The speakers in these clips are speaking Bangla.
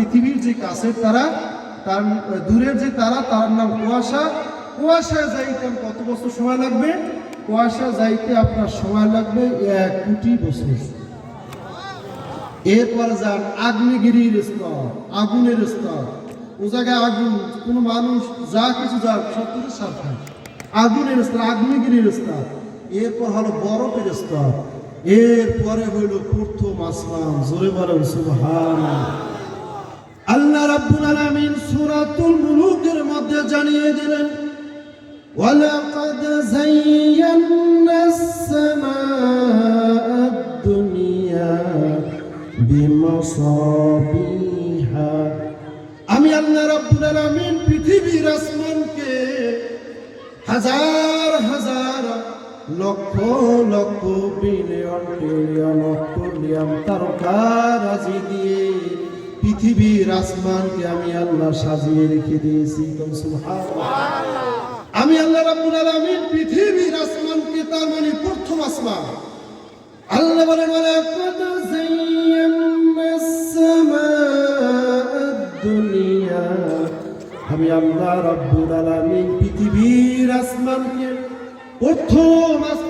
পৃথিবীর যে কাছের তারা, তার দূরের যে তারা, তার নাম কুয়াশা। কুয়াশা যাইতে কত বছর সময় লাগবে? কুয়াশা যাইতে আপনার সময় লাগবে এক কোটি বছর। এরপর যান আগ্নেয়গিরির স্তর, আগুনের স্তর। ও জায়গায় আগুন, কোনো মানুষ যা কিছু যাক, সব কিছু সার খায়। আগুনের স্তর, আগ্নেয়গিরির স্তর। এরপর হলো বরফের স্তর। এরপরে হইল প্রথম আসমান। জোরে বলেন, সুবহানাল্লাহ। আল্লাহ রাব্বুল আলামিন সূরাতুল মুলুকের মধ্যে জানিয়ে দিলেন, ওয়ালাকাদ যায়্যানাস সামাআদ দুনিয়া বিমাসাবিহা। আমি আল্লাহ রাব্বুল আলামিন পৃথিবীর আসমানকে হাজার হাজার লক্ষ লক্ষ বিলিয়ন ট্রিলিয়ন অট্টলিয়ন তারকারাজি দিয়ে পৃথিবীর আসমানকে আমি আল্লাহ সাজিয়ে রেখে দিয়েছি। আমি আল্লাহ রাব্বুল আলামিন পৃথিবীর আসমানকে তার মানে প্রথম আসমান। আল্লাহ বলে ওয়ালাকাদ দুনিয়া। আমি আল্লাহ রাব্বুল আলামিন পৃথিবীর আসমানকে প্রথম আসমান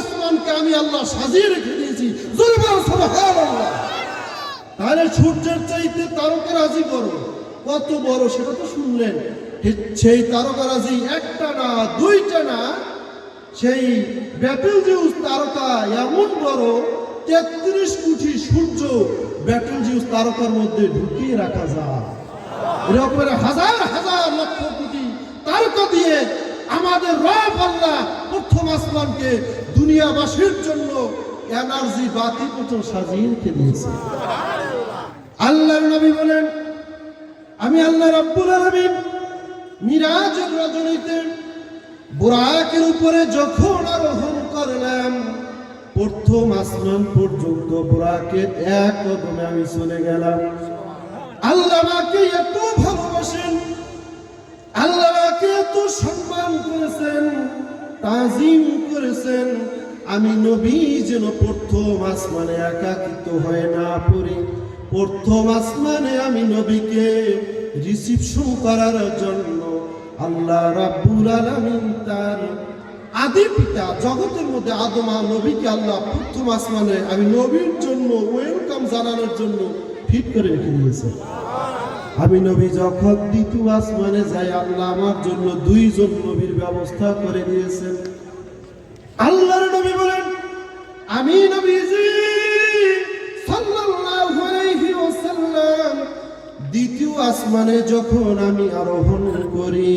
আসমানকে আমি আল্লাহ সাজিয়ে রেখে দিয়েছি। তাহলে সূর্যের চাইতে কত বড় সেটা তো শুনলেন। সেই একটা না, দুইটা না, সেই তারকা এমন বড়, তেত্রিশ কোটি সূর্য ব্যাটেল জিউস তারকার মধ্যে ঢুকিয়ে রাখা যায়। এরকম হাজার হাজার লক্ষ কোটি তারকা দিয়ে আমাদের রব আল্লাহ প্রথম আসমানকে দুনিয়াবাসীর জন্য এনার্জি বাতি পর্যন্ত সাজিয়ে রেখে দিয়েছে। আল্লাহর নবী বলেন, আমি আল্লাহ রাব্বুল আলামিন মিরাজের রজনীতে বুরাকের উপরে যখন আরোহণ করলাম, প্রথম আসমান পর্যন্ত বুরাকের এক কদমে আমি চলে গেলাম। আল্লাহ আমাকে এত ভালোবাসেন আল্লাহ আমাকে এত সম্মান করেছেন, তাজিম করেছেন। আমি নবী যেন প্রথম আসমানে একাকিত হয়ে না পড়ি। প্রথম আসমানে আমি নবীকে রিসিপশন করার জন্য আল্লাহ রাব্বুল আলামিন তার আদি পিতা, জগতের মধ্যে আদমা নবীকে আল্লাহ প্রথম আসমানে আমি নবীর জন্য ওয়েলকাম জানানোর জন্য ফিট করে রেখে দিয়েছে আমি নবী যখন দ্বিতীয় আসমানে যাই, আল্লাহ আমার জন্য দুইজন নবীর ব্যবস্থা করে দিয়েছেন। আল্লাহর নবী বলেন, আমি নবীজি সাল্লাল্লাহু আলাইহি ওয়াসাল্লাম দ্বিতীয় আসমানে যখন আমি আরোহণ করি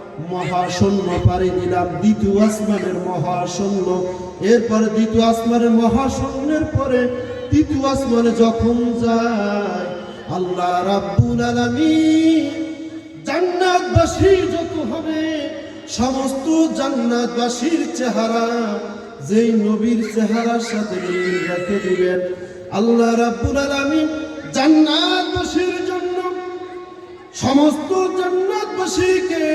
মহাশূন্য পাড়ি দিলাম, দ্বিতীয় আসমানের মহাশূন্য। এরপরে দ্বিতীয় আসমানের মহাশূন্যের পরে তৃতীয় আসমানে যখন যায়, আল্লাহ রাব্বুল আলামিন জান্নাতবাসী যত হবে, সমস্ত জান্নাতবাসীর চেহারা যেই নবীর চেহারার সাথে মিল রেখে দিবেন। আল্লাহ রাব্বুল আলামিন জান্নাতবাসীর জন্য সমস্ত জান্নাতবাসীকে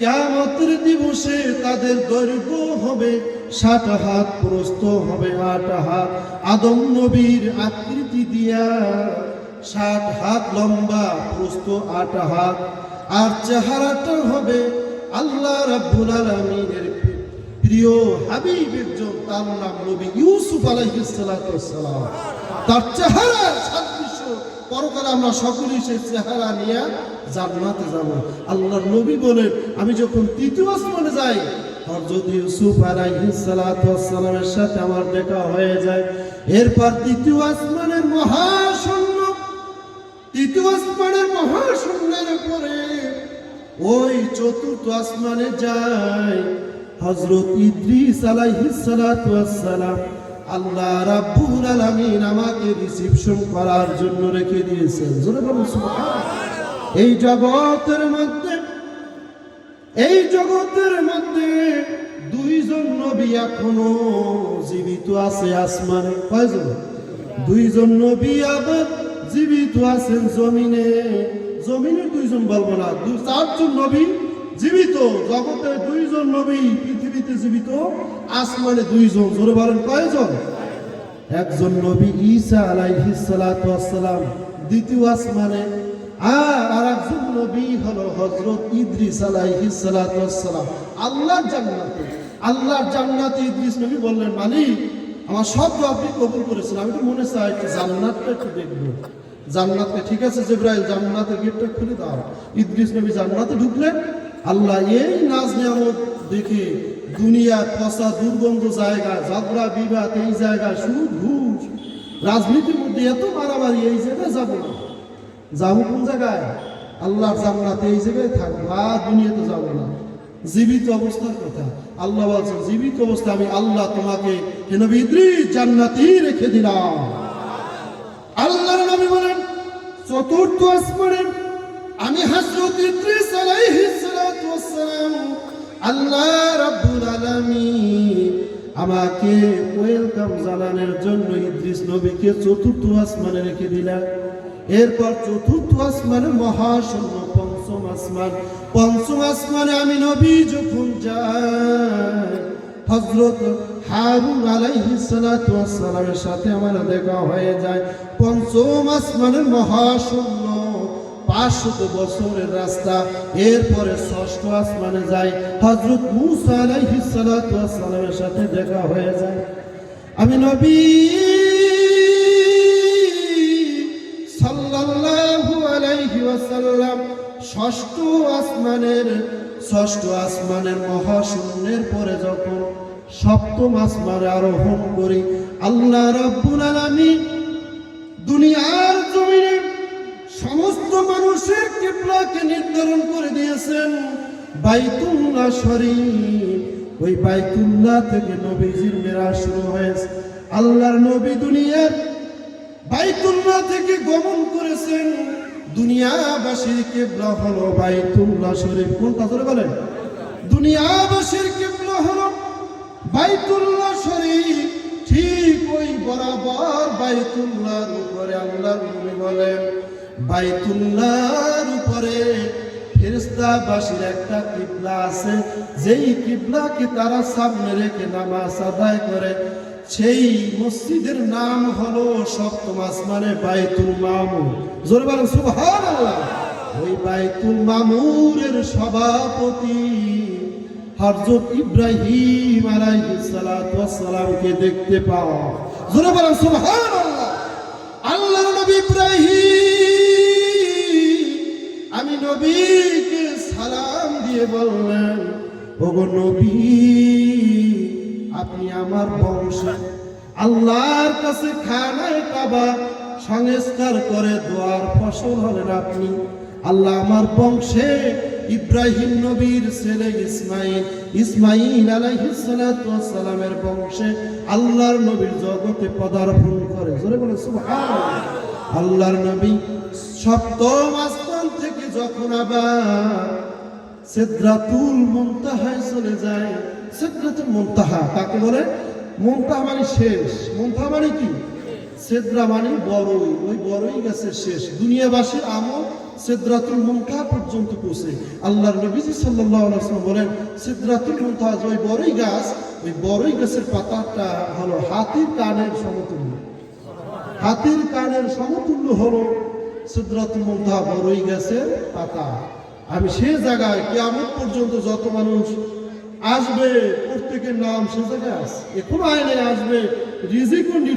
কিয়ামতের দিবসে তাদের দৈর্ঘ্য হবে ষাট হাত, প্রস্থ হবে আট হাত। আদম নবীর আকৃতি দিয়া ষাট হাত লম্বা, প্রস্থ আট হাত। আর চেহারাটা হবে আল্লাহ রাব্বুল আলামিনের প্রিয় হাবিব একজন তার নাম নবী ইউসুফ আলাইহিসসালাম তার চেহারা পরকালে আমরা সকলেই সেই চেহারা নিয়ে জান্নাতে যাব। আল্লাহর নবী বলেন, আমি যখন তৃতীয় আসমানে যাই, হযরত ইউসুফ আলাইহিসসালামের সাথে আমার দেখা হয়ে যায়। এরপর তৃতীয় আসমানের মহাশূন্য, তৃতীয় আসমানের মহাশূন্যের পরে ওই চতুর্থ আসমানে যায় হযরত ইদ্রিস আলাইহিস সালাতু ওয়াসসালাম। আল্লাহ রাব্বুল আলামিন আমাকে করার জন্য রেখে দিয়েছেন। জোরে বলুন এই জগতের মধ্যে, এই জগতের মধ্যে দুইজন নবী এখনও জীবিত আছে আসমানে। কয়জন? দুইজন নবী আবার জীবিত আছেন জমিনে। জমিনে দুইজন বলব না চারজন নবী জীবিত জগতে দুইজন নবী পৃথিবীতে জীবিত, আসমানে দুইজন, জোরে বলেন কয়জন? একজন নবী ঈসা সালাতু ওয়াসসালাম, দ্বিতীয় আসমানে, আর আরেকজন নবী হলো হযরত ইদ্রিস আলাইহিস সালাতু ওয়াসসালাম। আল্লাহর জান্নাতে আল্লাহর জান্নাতে ইদ্রিস নবী বললেন, মালিক, আমার সব আপনি কবুল করেছেন, আমি তো মনে চাই একটু জান্নাতটা একটু দেখব। জান্নাতকে ঠিক আছে জিব্রাইল, জান্নাতের গেটটা খুলে দাও। ইদ্রিস নবী জান্নাতে ঢুকলেন আল্লাহ এই নাজ নিয়ামত দেখে দুনিয়া পচা, দুর্গন্ধ জায়গা ঝগড়া বিবাদ, এই জায়গা, সুদ, ঘুষ, রাজনীতির মধ্যে এত মারামারি, এই জায়গায় যাব না। যাব কোন জায়গায়? আল্লাহর জান্নাতে এই জায়গায় থাকব, আর দুনিয়াতে যাব না। জীবিত অবস্থার কথা। আল্লাহ বলছেন, জীবিত অবস্থা আমি আল্লাহ তোমাকে হে নবী ইদ্রিস জান্নাতেই রেখে দিলাম। আল্লাহর নবী বলেন, চতুর্থ আসমানে আমি হযরত ইদ্রিস আলাইহিস আল্লাহ রাব্বুল আলামিন আমাকে ওয়েলকাম জানানোর জন্য ইদ্রিস নবীকে চতুর্থ আসমানে রেখে দিলেন। এরপর চতুর্থ আসমানে মহাশূন্য পঞ্চম আসমান। পঞ্চম আসমানে আমি নবী যখন যাই হজরত হারুন আলাইহিস সালাতু ওয়াসসালামের সাথে আমার দেখা হয়ে যায়। পঞ্চম আসমানের মহাশূন্য পাঁচশত বছরের রাস্তা। এরপরে ষষ্ঠ আসমানে যায় হজরত সাথে দেখা হয়ে যায়। আমি নবী মহাশূন্যের পরে যখন সপ্তম আসমানে আরোহণ করি, আল্লাহ রাব্বুল জমিনে সমস্ত মানুষের কিবলাকে নির্ধারণ করে দিয়েছেন বাইতুল্লাহ শরীফ। ওই বাইতুল্লাহ থেকে নবীজির মেরাজ শুরু হয়েছে। আল্লাহর নবী দুনিয়ার বাইতুল্লাহ থেকে গমন করেছেন। দুনিয়াবাসীর কেবলা হলো বাইতুল্লাহ শরীফ। কোনটা ধরে বলেন? দুনিয়াবাসীর কেবলা হলো বাইতুল্লাহ শরীফ। ঠিক ওই বরাবর বাইতুল্লাহর উপরে নবী বলেন। বাইতুল্লাহর উপরে একটা কিবলা আছে। যেই কিবলাকে তারা সামনে রেখে নামাজ আদায় করে, সেই মসজিদের নাম হলো সপ্তম আসমানে বাইতুল জোরে বলেন, সুবহানাল্লাহ। ওই বাইতুল মামুরের সভাপতি হযরত ইব্রাহিম আলাইহিস সালাতু ওয়াস সালামকে দেখতে পাওয়া। জোরে বলেন, সুবহানাল্লাহ। নবীকে সালাম দিয়ে বললেন, ওগো নবী, আপনি আমার বংশ। আল্লাহর কাছে খানায় কাবা সংস্কার করে দোয়ার ফসল হলেন আপনি। আল্লাহ আমার বংশে ইব্রাহিম নবীর ছেলে ইসমাইল ইসমাইল আলাইহিস সালাতু ওয়াস সালামের বংশে আল্লাহর নবীর জগতে পদার্পণ করে। জোরে বলে আল্লাহর নবী সপ্তম থেকে যখন আবার চলে যায়, সিদরাতুল মুনতাহা কাকে বলে? মুনতাহা মানে শেষ। মুনতাহা মানে কি? সিদরা মানে বড়ই। ওই বড়ই গাছের শেষ। দুনিয়াবাসীর আমল সিদরাতুল মুনতাহা পর্যন্ত পৌঁছে। আল্লাহর নবীজি সাল্লাল্লাহু বলেন, সিদরাতুল মুনতাহা ওই বড়ই গাছ, ওই বড়ই গাছের পাতাটা হলো হাতির কানের সমতুল্য। হাতির কানের সমতুল্য হলো বড়ই গাছের পাতা। আমি সে জায়গায় কেমন পর্যন্ত যত মানুষ আসবে, প্রত্যেকের নাম সে জায়গায় আছে। এখনও আয় নাই আসবে রিজিকও